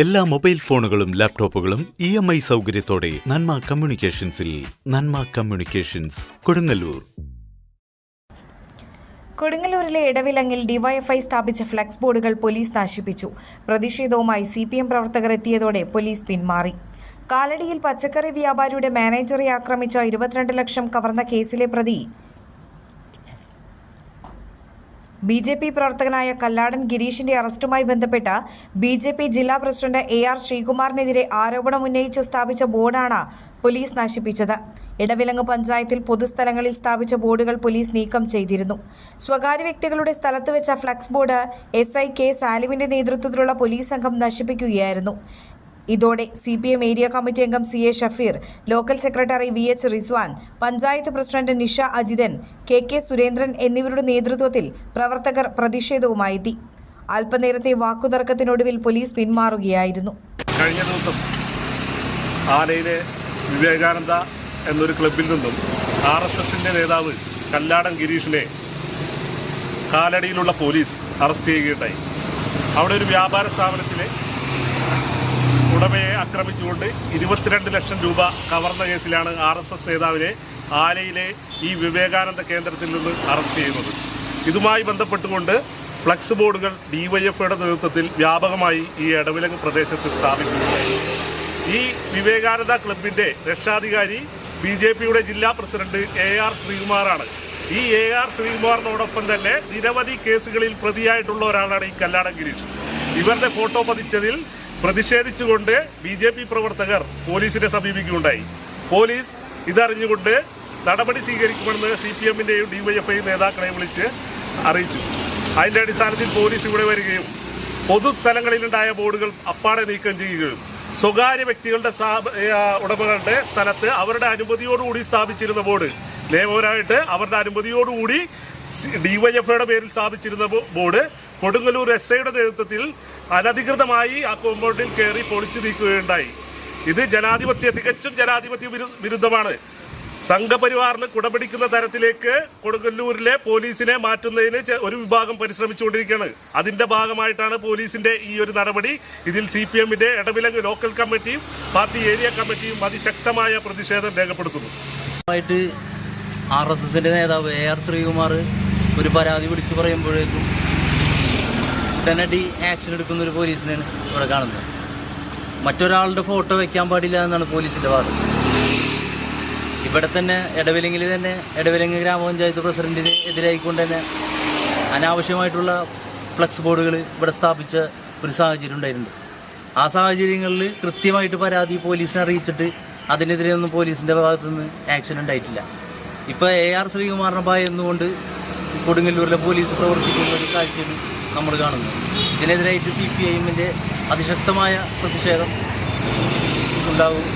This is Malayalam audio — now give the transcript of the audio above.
എല്ലാ മൊബൈൽ ഫോണുകളും ലാപ്ടോപ്പുകളും ഇ എം ഐ സൗകര്യത്തോടെ നന്മ കമ്മ്യൂണിക്കേഷൻസിൽ നന്മ കമ്മ്യൂണിക്കേഷൻസ് കൊടുങ്ങല്ലൂർ. കൊടുങ്ങല്ലൂരിലെ ഇടവിലങ്ങിൽ ഡിവൈഎഫ്ഐ സ്ഥാപിച്ച ഫ്ലക്സ് ബോർഡുകൾ പോലീസ് നശിപ്പിച്ചു. പ്രതിഷേധവുമായി സി പി എം പ്രവർത്തകർ എത്തിയതോടെ പോലീസ് പിന്മാറി. കാലടിയിൽ പച്ചക്കറി വ്യാപാരിയുടെ മാനേജറെ ആക്രമിച്ച ഇരുപത്തിരണ്ട് ലക്ഷം കവർന്ന കേസിലെ പ്രതി ബി ജെ പി പ്രവർത്തകനായ കല്ലാടൻ ഗിരീഷിന്റെ അറസ്റ്റുമായി ബന്ധപ്പെട്ട് ബി ജെ പി ജില്ലാ പ്രസിഡന്റ് എ ആർ ശ്രീകുമാറിനെതിരെ ആരോപണം ഉന്നയിച്ച് സ്ഥാപിച്ച ബോർഡാണ് പോലീസ് നശിപ്പിച്ചത്. ഇടവിലങ്ങ് പഞ്ചായത്തിൽ പൊതുസ്ഥലങ്ങളിൽ സ്ഥാപിച്ച ബോർഡുകൾ പോലീസ് നീക്കം ചെയ്തിരുന്നു. സ്വകാര്യ വ്യക്തികളുടെ സ്ഥലത്ത് വെച്ച flex board S I K സാലിമിന്റെ നേതൃത്വത്തിലുള്ള പോലീസ് സംഘം നശിപ്പിക്കുകയായിരുന്നു. ഇതോടെ C P M area committee അംഗം C A Shafeer local secretary V H Rizwan panchayat president Nisha Ajithan K K Surendran എന്നിവരുടെ നേതൃത്വത്തിൽ പ്രവർത്തകർ പ്രതിഷേധവുമായി എത്തി അല്പനേരത്തെ വാക്കുതർക്കത്തിനൊടുവിൽ പോലീസ് പിന്മാറുകയായിരുന്നു. കഴിഞ്ഞ ദിവസം ആലയിലെ വിവേകാനന്ദ എന്നൊരു ക്ലബിൽ നിന്നും ആർ എസ് എസിന്റെ നേതാവ് കല്ലാടൻ ഗിരീഷിനെ കാലടിയിലുള്ള പോലീസ് അറസ്റ്റ് ചെയ്യുകയുണ്ടായി. അവിടെ ഒരു വ്യാപാര സ്ഥാപനത്തിലെ ഉടമയെ ആക്രമിച്ചുകൊണ്ട് ഇരുപത്തിരണ്ട് ലക്ഷം രൂപ കവർന്ന കേസിലാണ് ആർ എസ് എസ് നേതാവിനെ ആലയിലെ ഈ വിവേകാനന്ദ കേന്ദ്രത്തിൽ നിന്ന് അറസ്റ്റ് ചെയ്യുന്നത്. ഇതുമായി ബന്ധപ്പെട്ടുകൊണ്ട് ഫ്ലക്സ് ബോർഡുകൾ ഡിവൈഎഫ്ഐയുടെ നേതൃത്വത്തിൽ വ്യാപകമായി ഈ ഇടവിലങ്ങ് പ്രദേശത്ത് സ്ഥാപിക്കുകയായി. ഈ വിവേകാനന്ദ ക്ലബിന്റെ രക്ഷാധികാരി ബി ജെ പിയുടെ ജില്ലാ പ്രസിഡന്റ് എ ആർ ശ്രീകുമാറാണ്. ഈ എ ആർ ശ്രീകുമാറിനോടൊപ്പം തന്നെ നിരവധി കേസുകളിൽ പ്രതിയായിട്ടുള്ള ഒരാളാണ് ഈ കല്ലാടൻ ഗിരീഷ്. ഇവരുടെ ഫോട്ടോ പതിച്ചതിൽ പ്രതിഷേധിച്ചുകൊണ്ട് ബി ജെ പി പ്രവർത്തകർ പോലീസിനെ സമീപിക്കുകയുണ്ടായി. പോലീസ് ഇതറിഞ്ഞുകൊണ്ട് നടപടി സ്വീകരിക്കുമെന്ന് സി പി എമ്മിന്റെയും ഡിവൈഎഫ്ഐ നേതാക്കളെ വിളിച്ച് അറിയിച്ചു. അതിന്റെ അടിസ്ഥാനത്തിൽ പോലീസ് ഇവിടെ വരികയും പൊതുസ്ഥലങ്ങളിലുണ്ടായ ബോർഡുകൾ അപ്പാടെ നീക്കം ചെയ്യുകയും സ്വകാര്യ വ്യക്തികളുടെ ഉടമകളുടെ സ്ഥലത്ത് അവരുടെ അനുമതിയോടുകൂടി സ്ഥാപിച്ചിരുന്ന ബോർഡ്. നിയമപരമായിട്ട് അവരുടെ അനുമതിയോടുകൂടി ഡിവൈഎഫ്ഐയുടെ പേരിൽ സ്ഥാപിച്ചിരുന്ന ബോർഡ് കൊടുങ്ങല്ലൂർ എസ് ഐയുടെ നേതൃത്വത്തിൽ അനധികൃതമായി ആ കോമ്പൗണ്ടിൽ കയറി പൊളിച്ചു നീക്കുകയുണ്ടായി. ഇത് ജനാധിപത്യ തികച്ചും ജനാധിപത്യ വിരുദ്ധമാണ്. സംഘപരിവാറിന് കുടപിടിക്കുന്ന തരത്തിലേക്ക് കൊടുങ്ങല്ലൂരിലെ പോലീസിനെ മാറ്റുന്നതിന് ഒരു വിഭാഗം പരിശ്രമിച്ചുകൊണ്ടിരിക്കുകയാണ്. അതിന്റെ ഭാഗമായിട്ടാണ് പോലീസിന്റെ ഈ ഒരു നടപടി. ഇതിൽ സി പി എമ്മിന്റെ ഇടവിലങ്ങ് ലോക്കൽ കമ്മിറ്റിയും പാർട്ടി ഏരിയ കമ്മിറ്റിയും അതിശക്തമായ പ്രതിഷേധം രേഖപ്പെടുത്തുന്നു. ആർ എസ് എസിന്റെ നേതാവ് എ ആർ ശ്രീകുമാർ ഒരു പരാതി വിളിച്ചു പറയുമ്പോഴേക്കും തന്നെ ഡി ആക്ഷൻ എടുക്കുന്ന ഒരു പോലീസിനെയാണ് ഇവിടെ കാണുന്നത്. മറ്റൊരാളുടെ ഫോട്ടോ വെക്കാൻ പാടില്ല എന്നാണ് പോലീസിന്റെ വാദം. ഇവിടെ തന്നെ ഇടവിലങ്ങിൽ തന്നെ ഇടവിലങ്ങ് ഗ്രാമപഞ്ചായത്ത് പ്രസിഡന്റിന് എതിരായിക്കൊണ്ട് തന്നെ അനാവശ്യമായിട്ടുള്ള ഫ്ലക്സ് ബോർഡുകൾ ഇവിടെ സ്ഥാപിച്ച ഒരു സാഹചര്യം ഉണ്ടായിട്ടുണ്ട്. ആ സാഹചര്യങ്ങളിൽ കൃത്യമായിട്ട് പരാതി പോലീസിനെ അറിയിച്ചിട്ട് അതിനെതിരെ ഒന്നും പോലീസിന്റെ ഭാഗത്തുനിന്ന് ആക്ഷൻ ഉണ്ടായിട്ടില്ല. ഇപ്പോൾ എ ആർ ശ്രീകുമാറിനെ ഭയന്നുകൊണ്ട് കൊടുങ്ങല്ലൂരിലെ പോലീസ് പ്രവർത്തിക്കുന്ന ഒരു കാഴ്ചയാണ് നമ്മൾ കാണുന്നത് ഇതിനെതിരായിട്ട് സി പി ഐ എമ്മിന്റെ അതിശക്തമായ പ്രതിഷേധം ഉണ്ടാവും